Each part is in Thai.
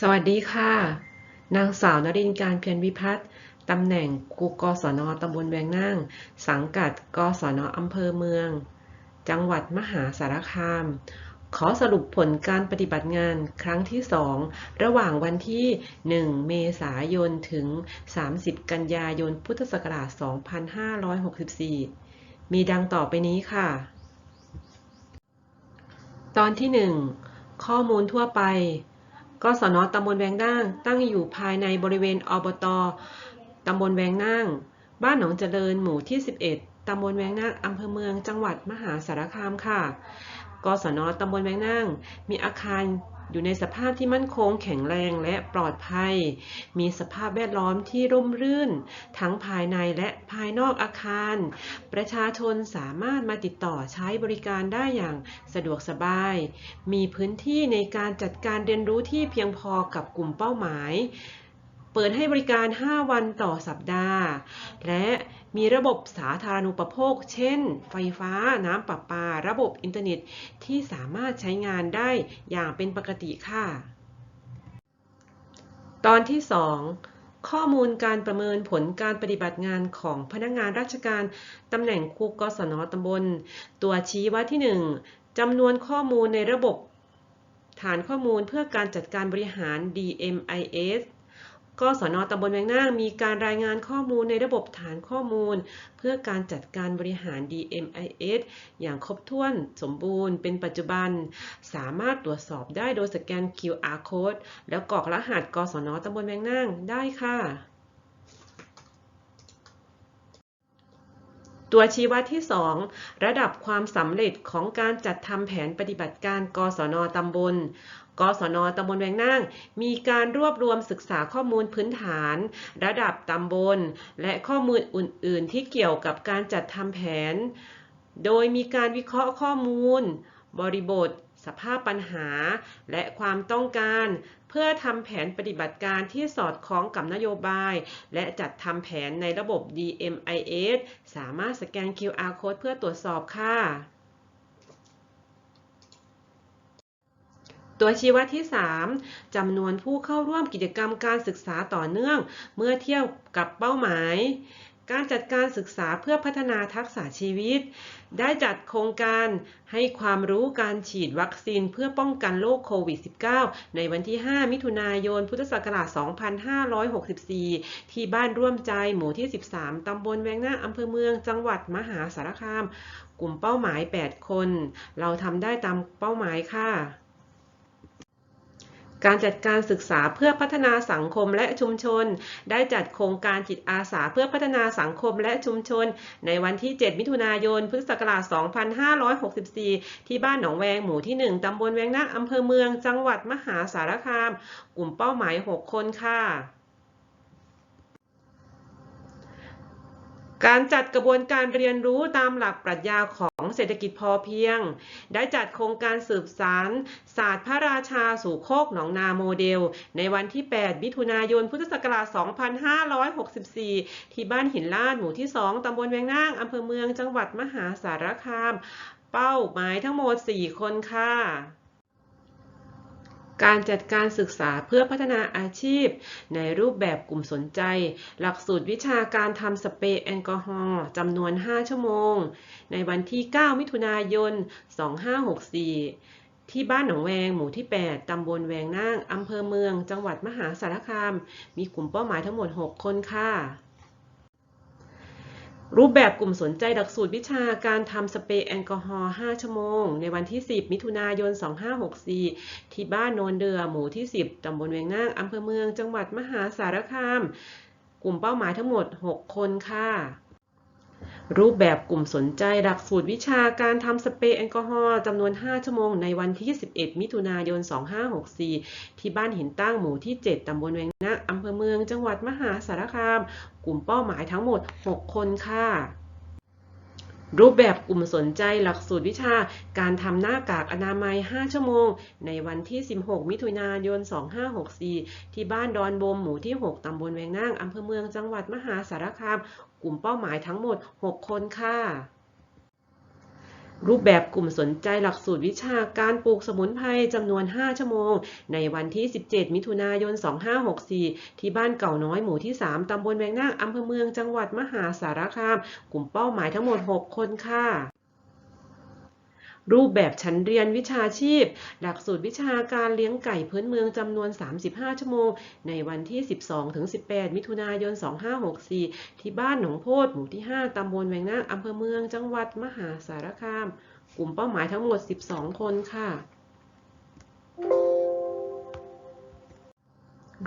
สวัสดีค่ะ นางสาวนรินการเพียรวิพัฒน์ตำแหน่งครูกศนตำบลแวงนั่ง สังกัดกศนอำเภอเมือง จังหวัดมหาสารคาม ขอสรุปผลการปฏิบัติงานครั้งที่ 2 ระหว่างวันที่ 1 เมษายน ถึง 30 กันยายน พุทธศักราช 2564 มีดังต่อไปนี้ค่ะ ตอนที่ 1 ข้อมูลทั่วไป กศนตำบลแวงนั่งตั้งอยู่ภายในบริเวณอบตตำบลแวงนั่ง บ้านหนองเจริญหมู่ที่ 11 ตำบลแวงนั่งอำเภอเมืองจังหวัดมหาสารคามค่ะ กศนตำบลแวงนั่ง มีอาคาร อยู่ในสภาพที่มั่นคง แข็งแรงและปลอดภัย มีสภาพแวดล้อมที่ร่มรื่น ทั้งภายในและภายนอกอาคาร ประชาชนสามารถมาติดต่อใช้บริการได้อย่างสะดวกสบาย มีพื้นที่ในการจัดการเรียนรู้ที่เพียงพอกับกลุ่มเป้าหมาย เปิดให้บริการ 5 วันต่อสัปดาห์ และ มีระบบสาธารณูปโภค เช่น ไฟฟ้า น้ำประปา ระบบอินเทอร์เน็ตที่สามารถใช้งานได้อย่างเป็นปกติค่ะ ตอนที่ 2 ข้อมูลการประเมินผลการปฏิบัติงานของพนักงานราชการตำแหน่งครูกศนตำบล ตัวชี้วัดที่ 1จำนวนข้อมูลในระบบฐานข้อมูลเพื่อการจัดการบริหาร DMIS กศนตำบลแวงนางมีการรายงานข้อมูลในระบบฐานข้อมูล เพื่อการจัดการบริหาร DMIS อย่างครบถ้วนสมบูรณ์เป็นปัจจุบัน สามารถตรวจสอบได้โดยสแกน QR code แล้วกรอกรหัสกศนตำบลแวงนางได้ค่ะ ตัวชี้วัดที่ 2 ระดับความสำเร็จของการจัดทำแผนปฏิบัติการกศนตำบลกศนตำบลแวงนาง มีการรวบรวมศึกษาข้อมูลพื้นฐาน ระดับตำบล และข้อมูลอื่น ๆ ที่เกี่ยวกับการจัดทำแผน โดยมีการวิเคราะห์ข้อมูล บริบท สภาพปัญหา และความต้องการ เพื่อทำแผนปฏิบัติการที่สอดคล้องกับนโยบาย และจัดทำแผนในระบบ DMIS สามารถสแกน QR code เพื่อตรวจสอบค่ะตัวชี้วัดที่ 3จำนวนผู้เข้าร่วมกิจกรรมการศึกษาต่อเนื่อง เมื่อเทียบกับเป้าหมาย การจัดการศึกษาเพื่อพัฒนาทักษะชีวิต ได้จัดโครงการให้ความรู้การฉีดวัคซีนเพื่อป้องกันโรคโควิด -19 ในวันที่ 5 มิถุนายน พุทธศักราช 2564 ที่บ้านร่วมใจหมู่ที่ 13 ตำบลแวงหน้าอำเภอเมือง จังหวัดมหาสารคาม กลุ่มเป้าหมาย 8 คน เราทำได้ตามเป้าหมายค่ะ การจัดการศึกษาเพื่อพัฒนาสังคมและชุมชน ได้จัดโครงการจิตอาสาเพื่อพัฒนาสังคมและชุมชน ในวันที่ 7 มิถุนายน พุทธศักราช 2564 ที่บ้านหนองแวงหมู่ที่ 1 ตำบลแวงนาอำเภอเมือง จังหวัดมหาสารคาม กลุ่มเป้าหมาย 6 คนค่ะ การจัดกระบวนการเรียนรู้ตามหลักปรัชญาของเศรษฐกิจพอเพียง ได้จัดโครงการสืบสารศาสตร์พระราชาสู่โคกหนองนาโมเดล ในวันที่ 8 มิถุนายน พุทธศักราช 2564 ที่บ้านหินลาดหมู่ที่ 2 ตำบลแวงนางอำเภอเมืองจังหวัดมหาสารคาม เป้าหมายทั้งหมด 4 คนค่ะ การจัดการศึกษาเพื่อพัฒนาอาชีพ ในรูปแบบกลุ่มสนใจ หลักสูตรวิชาการทำสเปรย์แอลกอฮอล์จำนวน 5 ชั่วโมง ในวันที่ 9 มิถุนายน 2564 ที่บ้านหนองแวงหมู่ที่ 8 ตำบลแวงนางอำเภอเมือง จังหวัดมหาสารคาม มีกลุ่มเป้าหมายทั้งหมด 6 คนค่ะ รูปแบบกลุ่มสนใจหลักสูตรวิชาการทำสเปรย์แอลกอฮอล์ 5 ชั่วโมง ในวันที่ 10 มิถุนายน 2564 ที่บ้านโนนเดือ หมู่ที่ 10 ตำบลเวียงนางอำเภอเมือง จังหวัดมหาสารคาม กลุ่มเป้าหมายทั้งหมด 6 คนค่ะ รูปแบบกลุ่มสนใจหลักสูตรวิชาการทำสเปรย์แอลกอฮอล์จำนวน 5 ชั่วโมงในวันที่ 21 มิถุนายน 2564 ที่บ้านหินตั้งหมู่ที่ 7 ตำบลเวียงนางอำเภอเมืองจังหวัดมหาสารคาม กลุ่มเป้าหมายทั้งหมด 6 คนค่ะ รูปแบบกลุ่มสนใจหลักสูตรวิชาการทำหน้ากากอนามัย 5 ชั่วโมง ในวันที่ 16 มิถุนายน 2564 ที่บ้านดอนบมหมู่ที่ 6 ตำบลแวงนางอำเภอเมืองจังหวัดมหาสารคาม กลุ่มเป้าหมายทั้งหมด 6 คนค่ะ รูปแบบกลุ่มสนใจหลักสูตรวิชาการปลูกสมุนไพรจำนวน 5 ชั่วโมง ในวันที่ 17 มิถุนายน 2564 ที่บ้านเก่าน้อยหมู่ที่ 3 ตำบลแวงนาคอำเภอเมืองจังหวัดมหาสารคาม กลุ่มเป้าหมายทั้งหมด 6 คนค่ะ รูปแบบชั้นเรียนวิชาชีพ หลักสูตรวิชาการเลี้ยงไก่พื้นเมืองจำนวน 35 ชั่วโมง ในวันที่ 12-18 มิถุนายน 2564 ที่บ้านหนองโพดหมู่ที่ 5 ตำบลแวงนาคอำเภอเมือง จังหวัดมหาสารคาม กลุ่มเป้าหมายทั้งหมด 12 คนค่ะ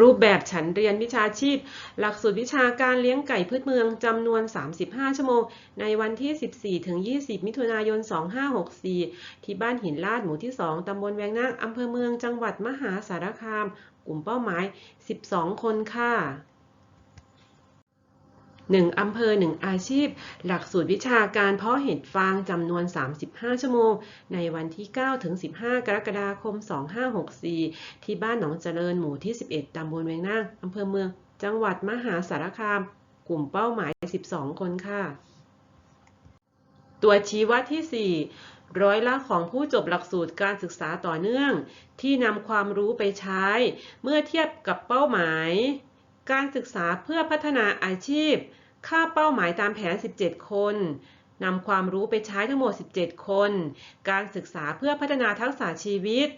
รูปแบบฉันเรียนวิชาชีพ หลักสูตรวิชาการเลี้ยงไก่พืชเมืองจำนวน 35 ชั่วโมง ในวันที่ 14 ถึง 20 มิถุนายน 2564 ที่บ้านหินลาดหมู่ที่ 2 ตำบลแวงนาอำเภอเมืองจังหวัดมหาสารคาม กลุ่มเป้าหมาย 12 คนค่ะ 1อำเภอ 1 อาชีพ หลักสูตรวิชาการเพาะเห็ดฟางจำนวน 35 ชั่วโมง ในวันที่ 9 ถึง 15 กรกฎาคม 2564 ที่บ้านหนองเจริญหมู่ที่ 11ตำบลเวียงนางอำเภอเมือง จังหวัดมหาสารคาม กลุ่มเป้าหมาย 12 คนค่ะ ตัวชี้วัดที่ 4ร้อยละของผู้จบหลักสูตรการศึกษาต่อเนื่อง ที่นำความรู้ไปใช้ เมื่อเทียบกับเป้าหมาย การศึกษาเพื่อพัฒนาอาชีพ ค่าเป้าหมายตามแผน 17 คนนำความรู้ไปใช้ทั้งหมด 17 คน การศึกษาเพื่อพัฒนาทักษะชีวิต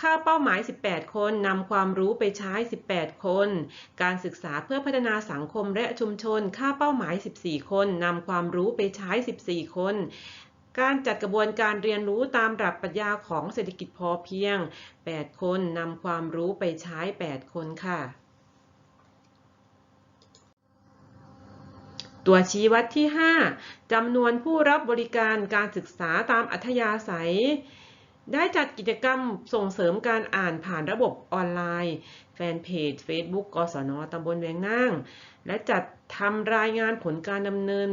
ค่าเป้าหมาย 18 คนนำความรู้ไปใช้ 18 คน การศึกษาเพื่อพัฒนาสังคมและชุมชน ค่าเป้าหมาย 14 คนนำความรู้ไปใช้ 14 คน การจัดกระบวนการเรียนรู้ตามหลักปรัชญาของเศรษฐกิจพอเพียง 8 คนนำความรู้ไปใช้ 8 คนค่ะ ตัวชี้วัดที่ 5จำนวนผู้รับบริการการศึกษาตามอัธยาศัย ได้จัดกิจกรรมส่งเสริมการอ่านผ่านระบบออนไลน์ แฟนเพจ Facebook กศนตำบลแวงนาง และจัดทำรายงานผลการดำเนิน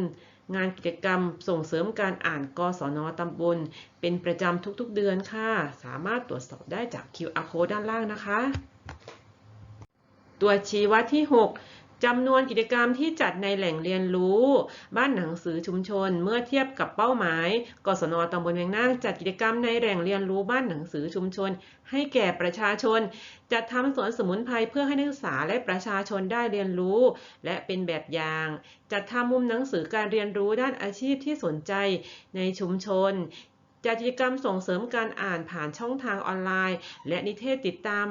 งานกิจกรรมส่งเสริมการอ่านกศนตำบล เป็นประจำทุกๆเดือนค่ะ สามารถตรวจสอบได้จาก QR code ด้านล่างนะคะ ตัวชี้วัดที่ 6 จำนวนกิจกรรมที่จัดในแหล่งเรียนรู้ บ้านหนังสือชุมชน เมื่อเทียบกับเป้าหมาย กศนตำบลเวียงนางจัดกิจกรรมในแหล่งเรียนรู้บ้านหนังสือชุมชน ให้แก่ประชาชน จัดทำสวนสมุนไพรเพื่อให้นักศึกษาและประชาชนได้เรียนรู้ และเป็นแบบอย่าง จัดทำมุมหนังสือการเรียนรู้ด้านอาชีพที่สนใจในชุมชนจัดกิจกรรมส่งเสริมการอ่านผ่านช่องทางออนไลน์ และนิเทศติดตาม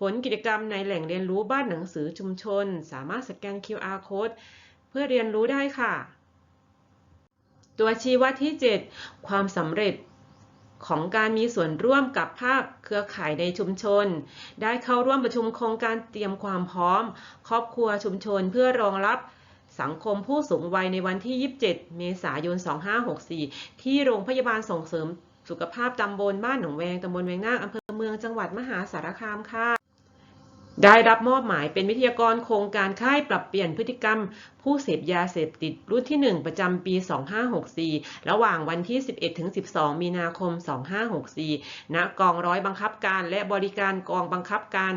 ผลกิจกรรมในแหล่งเรียนรู้บ้านหนังสือชุมชน สามารถสแกน QR code เพื่อเรียนรู้ได้ค่ะ ตัวชี้วัดที่ 7 ความสำเร็จของการมีส่วนร่วมกับภาคเครือข่ายในชุมชน ได้เข้าร่วมประชุมโครงการเตรียมความพร้อม ครอบครัวชุมชนเพื่อรองรับสังคมผู้สูงวัยในวันที่ 27 เมษายน 2564 ที่โรงพยาบาลส่งเสริมสุขภาพตำบลบ้านหนองแวงตำบลแวงนาคอำเภอเมืองจังหวัดมหาสารคามค่ะ ได้รับมอบหมายเป็นวิทยากรโครงการค่ายปรับเปลี่ยนพฤติกรรม ผู้เสพยาเสพติดรุ่นที่ 1 ประจำปี 2564 ระหว่างวันที่ 11-12 มีนาคม 2564 ณ กองร้อยบังคับการและบริการกองบังคับการ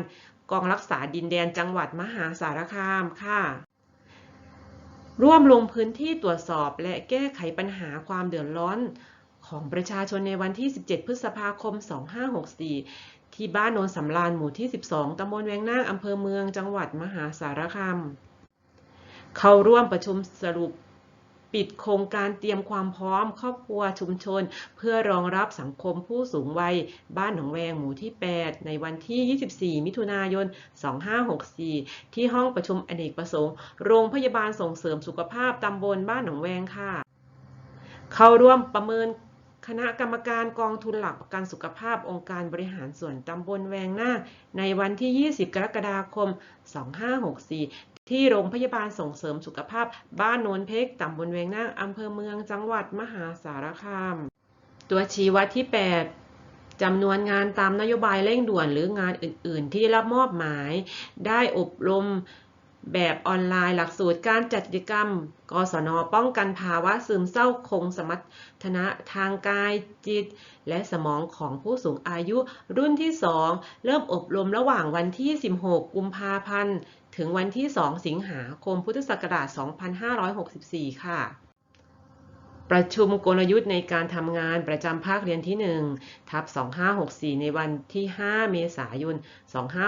กองรักษาดินแดนจังหวัดมหาสารคามค่ะร่วมลงพื้นที่ตรวจสอบและแก้ไขปัญหาความเดือดร้อนของประชาชนในวันที่ 17 พฤษภาคม 2564 ที่บ้านโนนสำราญหมู่ที่ 12 ตำบลแวงนาคอำเภอเมืองจังหวัดมหาสารคาม เข้าร่วมประชุมสรุปปิดโครงการเตรียมความพร้อมครอบครัวชุมชน เพื่อรองรับสังคมผู้สูงวัย บ้านหนองแวงหมู่ที่ 8 ในวันที่ 24 มิถุนายน 2564 ที่ห้องประชุมอเนกประสงค์ โรงพยาบาลส่งเสริมสุขภาพตำบลบ้านหนองแวงค่ะ เข้าร่วมประเมิน คณะกรรมการกองทุนหลักประกันสุขภาพองค์การบริหารส่วนตำบลแวงนาในวันที่ 20 กรกฎาคม 2564 ที่โรงพยาบาลส่งเสริมสุขภาพบ้านโนนเพกตำบลแวงนาอำเภอเมืองจังหวัดมหาสารคาม ตัวชี้วัดที่ 8จำนวนงานตามนโยบายเร่งด่วนหรืองานอื่น ๆ ที่ได้รับมอบหมาย ได้อบรม แบบออนไลน์หลักสูตรการจัดกิจกรรม กศน ป้องกันภาวะซึมเศร้าคงสมรรถนะทางกายจิต และสมองของผู้สูงอายุรุ่นที่ 2 เริ่มอบรมระหว่างวันที่ 16 กุมภาพันธ์ ถึงวันที่ 2 สิงหาคม พุทธศักราช 2564 ค่ะ ประชุมกลยุทธ์ในการทำงานประจำภาคเรียนที่ 1 ทับ 2564 ในวันที่ 5 เมษายน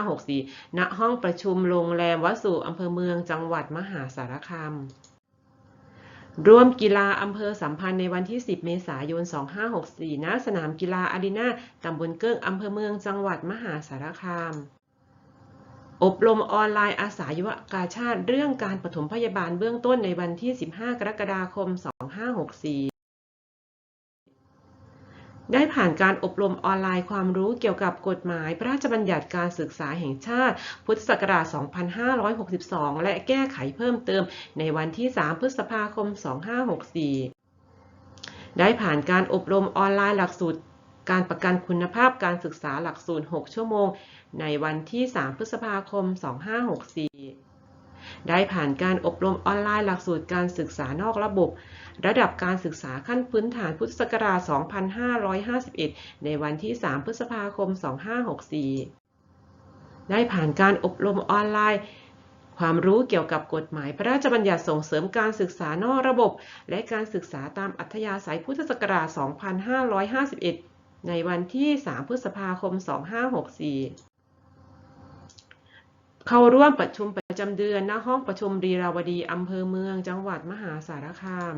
2564 ณ ห้องประชุมโรงแรมวัดสุอำเภอเมืองจังหวัดมหาสารคามร่วมกีฬาอำเภอสัมพันธ์ในวันที่ 10 เมษายน 2564 ณ สนามกีฬาอารีนาตำบลเกิ้งอำเภอเมืองจังหวัดมหาสารคาม อบรมออนไลน์อาสายุวกาชาติ เรื่องการปฐมพยาบาลเบื้องต้นในวันที่ 15 กรกฎาคม 2564 ได้ผ่านการอบรมออนไลน์ความรู้เกี่ยวกับกฎหมายพระราชบัญญัติการศึกษาแห่งชาติ พุทธศักราช 2562 และแก้ไขเพิ่มเติมในวันที่ 3 พฤษภาคม 2564 ได้ผ่านการอบรมออนไลน์หลักสูตร การประกันคุณภาพการศึกษาหลักสูตร 6 ชั่วโมง ในวันที่ 3 พฤษภาคม 2564 ได้ผ่านการอบรมออนไลน์หลักสูตรการศึกษานอกระบบ ระดับการศึกษาขั้นพื้นฐานพุทธศักราช 2551 ในวันที่ 3 พฤษภาคม 2564 ได้ผ่านการอบรมออนไลน์ความรู้เกี่ยวกับกฎหมายพระราชบัญญัติส่งเสริมการศึกษานอกระบบ และการศึกษาตามอัธยาศัยพุทธศักราช 2551 ในวันที่ 3 พฤษภาคม 2564 เข้าร่วมประชุมประจำเดือนณห้องประชุมรีราวดีอำเภอเมืองจังหวัดมหาสารคาม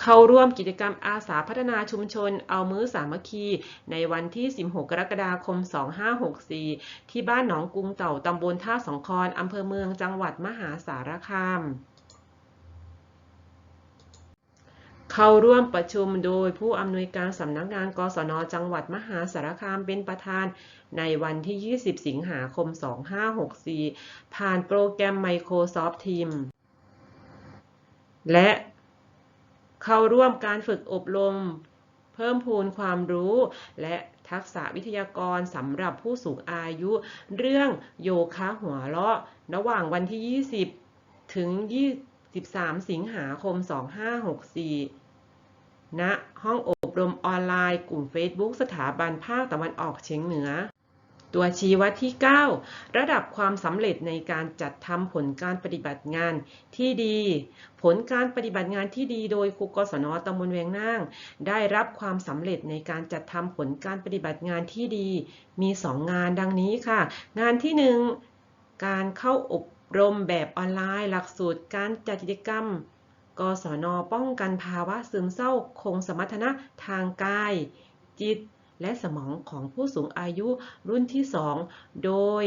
เข้าร่วมกิจกรรมอาสาพัฒนาชุมชนเอามือสามัคคี ในวันที่ 16 กรกฎาคม 2564 ที่บ้านหนองกุงเต่าตำบลท่าสองคอนอำเภอเมืองจังหวัดมหาสารคาม เข้าร่วมประชุมโดยผู้อำนวยการสำนักงานกศนจังหวัดมหาสารคามเป็นประธานในวันที่ 20 สิงหาคม 2564 ผ่านโปรแกรม Microsoft Teams และเข้าร่วมการฝึกอบรม เพิ่มพูนความรู้ และทักษะวิทยากรสำหรับผู้สูงอายุ เรื่องโยคะหัวเราะ ระหว่างวันที่ 20 ถึง 23 สิงหาคม 2564 ณห้องอบรมออนไลน์ กลุ่ม Facebook สถาบันภาคตะวันออกเฉียงเหนือ ตัวชี้วัดที่ 9 ระดับความสำเร็จในการจัดทำผลการปฏิบัติงานที่ดี ผลการปฏิบัติงานที่ดีโดยครูกศนตำบลแวงนาง ได้รับความสำเร็จในการจัดทำผลการปฏิบัติงานที่ดี มี 2 งานดังนี้ค่ะ งานที่ 1 การเข้าอบรมแบบออนไลน์ หลักสูตรการจัดกิจกรรม กศนป้องกันภาวะซึมเศร้าคงสมรรถนะทางกาย จิต และสมองของผู้สูงอายุรุ่นที่ 2 โดย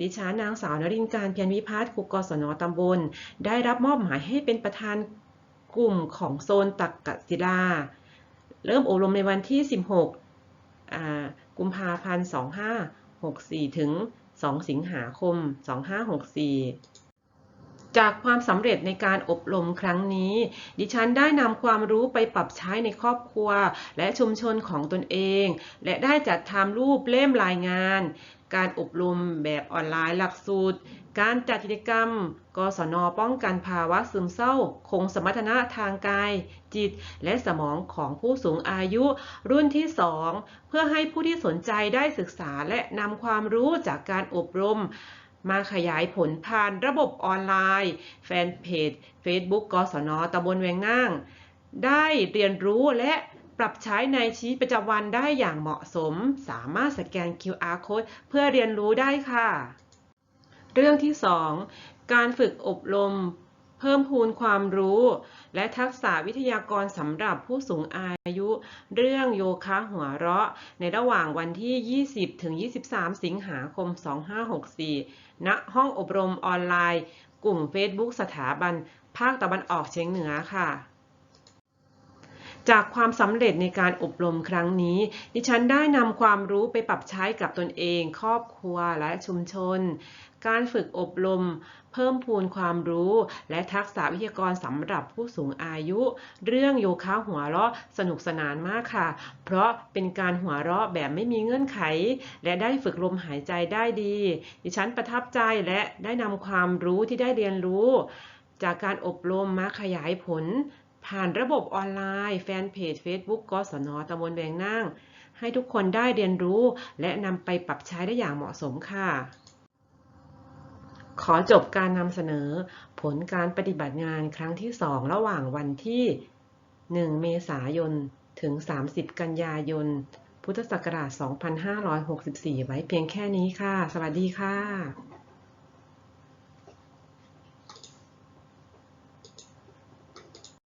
ดิฉันนางสาวนรินทร์การเพียรวิพัฒน์ครูกศนตำบล ได้รับมอบหมายให้เป็นประธานกลุ่มของโซนตักกศิลา เริ่มอบรมในวันที่ 16 กุมภาพันธ์ 2564 ถึง 2 สิงหาคม 2564 จากความสำเร็จในการอบรมครั้งนี้ ดิฉันได้นำความรู้ไปปรับใช้ในครอบครัว และชุมชนของตนเอง และได้จัดทำรูปเล่มรายงาน การอบรมแบบออนไลน์หลักสูตร การจัดกิจกรรม กศน ป้องกันภาวะซึมเศร้า คงสมรรถนะทางกาย จิต และสมองของผู้สูงอายุ รุ่นที่ 2 เพื่อให้ผู้ที่สนใจได้ศึกษาและนำความรู้จากการอบรม มาขยายผลผ่านระบบออนไลน์ แฟนเพจ Facebook กศนตำบลแวงง่าง ได้เรียนรู้และปรับใช้ในชีวิตประจำวันได้อย่างเหมาะสม สามารถสแกน QR code เพื่อเรียนรู้ได้ค่ะ เรื่องที่ 2 การฝึกอบรม เพิ่มพูนความรู้ และทักษะวิทยากรสำหรับผู้สูงอายุ เรื่องโยคะหัวเราะ ในระหว่างวันที่ 20 ถึง 23 สิงหาคม 2564 ณ ห้องอบรมออนไลน์ กลุ่ม Facebook สถาบัน ภาคตะวันออกเฉียงเหนือค่ะ จากความสำเร็จในการอบรมครั้งนี้ ดิฉันได้นำความรู้ไปปรับใช้กับตนเอง ครอบครัวและชุมชน การฝึกอบรม เพิ่มพูนความรู้ และทักษะวิทยากรสำหรับผู้สูงอายุ เรื่องโยคะหัวเราะสนุกสนานมากค่ะ เพราะเป็นการหัวเราะแบบไม่มีเงื่อนไข และได้ฝึกลมหายใจได้ดี ดิฉันประทับใจและได้นำความรู้ที่ได้เรียนรู้ จากการอบรมมาขยายผล ผ่านระบบออนไลน์ แฟนเพจ Facebook กศนตำบลแวงนางให้ทุกคนได้เรียนรู้ และนำไปปรับใช้ได้อย่างเหมาะสมค่ะ ขอจบการนำเสนอ ผลการปฏิบัติงานครั้งที่ 2 ระหว่างวันที่ 1 เมษายน ถึง 30 กันยายน พุทธศักราช 2564 ไว้เพียงแค่นี้ค่ะ สวัสดีค่ะ